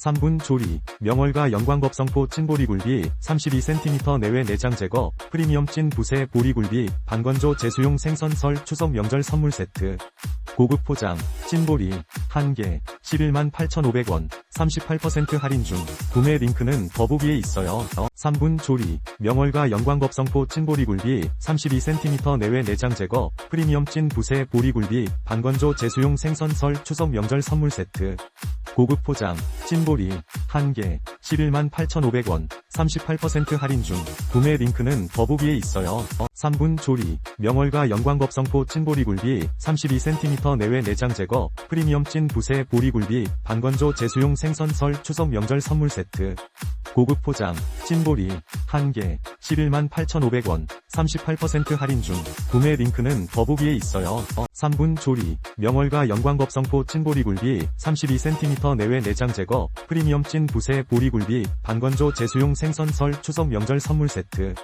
3분 조리, 명월가 영광법성포 찐 보리굴비 32cm 내외 내장 제거, 프리미엄 찐 부세 보리굴비, 반건조 제수용 생선 설 추석 명절 선물 세트. 고급 포장, 찐보리, 1개, 11만 8,500원, 38% 할인 중, 구매 링크는 더보기에 있어요. 어, 3분 조리, 명월가 영광법성포 찐보리굴비 32cm 내외 내장 제거, 프리미엄 찐 부세 보리굴비, 반건조 제수용 생선 설 추석 명절 선물 세트. 고급 포장, 찐보리, 1개, 11만 8,500원, 38% 할인 중, 구매 링크는 더보기에 있어요. 어, 3분 조리, 명월가 영광법성포 찐보리 굴비 32cm 내외 내장 제거, 프리미엄 찐 부세 보리 굴비, 반건조 제수용 생선 설 추석 명절 선물 세트. 고급 포장, 찐보리, 1개, 11만 8,500원, 38% 할인 중, 구매 링크는 더보기에 있어요. 어, 3분 조리, 명월가 영광법성포 찐보리 굴비 32cm 내외 내장 제거, 프리미엄 찐 부세 보리 굴비, 반건조 제수용 생선 설 추석 명절 선물 세트.